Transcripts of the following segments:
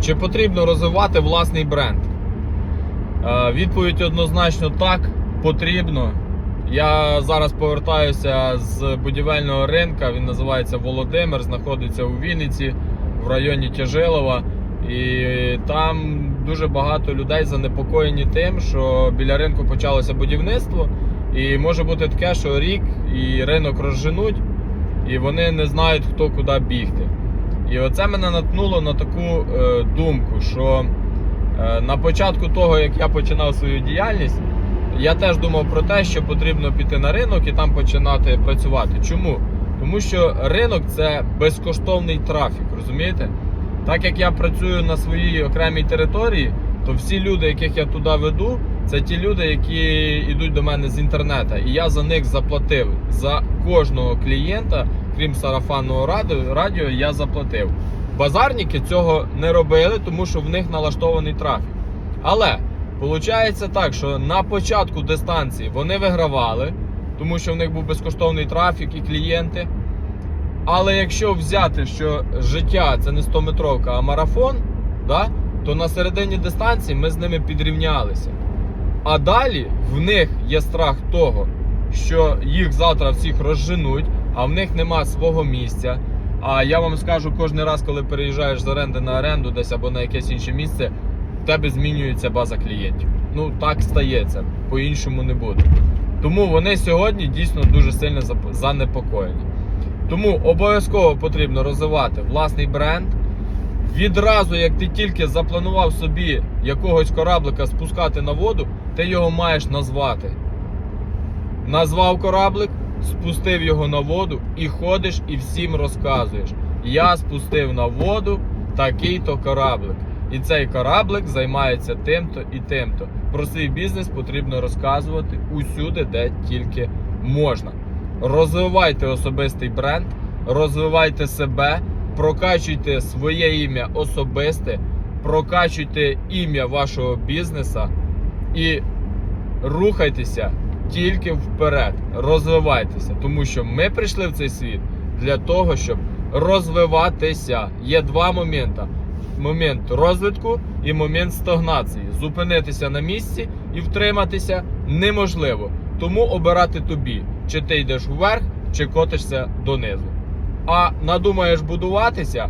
Чи потрібно розвивати власний бренд? Е, Відповідь однозначно так, потрібно. Я зараз повертаюся з будівельного ринка. Він називається Володимир, знаходиться у Вінниці в районі Тяжилова. І там дуже багато людей занепокоєні тим, що біля ринку почалося будівництво. І може бути таке, що рік і ринок розженуть, і вони не знають, хто куди бігти. І оце мене наткнуло на таку е, думку, що е, на початку того, як я починав свою діяльність, я теж думав про те, що потрібно піти на ринок і там починати працювати. Чому? Тому що ринок це безкоштовний трафік, розумієте? Так як я працюю на своїй окремій території, то всі люди, яких я туди веду, це ті люди, які йдуть до мене з інтернету. І я за них заплатив. За кожного клієнта, крім сарафанного радіо, я заплатив. Базарники цього не робили, тому що в них налаштований трафік. Але виходить так, що на початку дистанції вони вигравали, тому що в них був безкоштовний трафік і клієнти. Але якщо взяти, що життя це не 100-метровка, а марафон, да, то на середині дистанції ми з ними підрівнялися. А далі в них є страх того, що їх завтра всіх розженуть, а в них нема свого місця. А я вам скажу кожен раз, коли переїжджаєш з оренди на оренду десь або на якесь інше місце, в тебе змінюється база клієнтів. Ну так стається, по-іншому не буде. Тому вони сьогодні дійсно дуже сильно занепокоєні. Тому обов'язково потрібно розвивати власний бренд. Відразу, як ти тільки запланував собі якогось кораблика спускати на воду, ти його маєш назвати. Назвав кораблик, спустив його на воду і ходиш і всім розказуєш. Я спустив на воду такий-то кораблик. І цей кораблик займається тим-то і тим-то. Про свій бізнес потрібно розказувати усюди, де тільки можна. Розвивайте особистий бренд, розвивайте себе, прокачуйте своє ім'я особисте, прокачуйте ім'я вашого бізнеса і рухайтеся тільки вперед, розвивайтеся, тому що ми прийшли в цей світ для того, щоб розвиватися. Є два моменти: момент розвитку і момент стагнації. Зупинитися на місці і втриматися неможливо. Тому обирати тобі, чи ти йдеш вверх, чи котишся донизу. А надумаєш будуватися,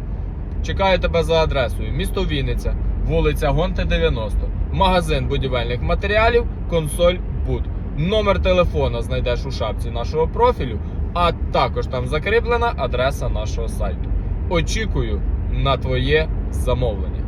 чекаю тебе за адресою: місто Вінниця, вулиця Гонти 90, магазин будівельних матеріалів, консоль Буд. Номер телефона знайдеш у шапці нашого профілю, а також там закріплена адреса нашого сайту. Очікую на твоє замовлення.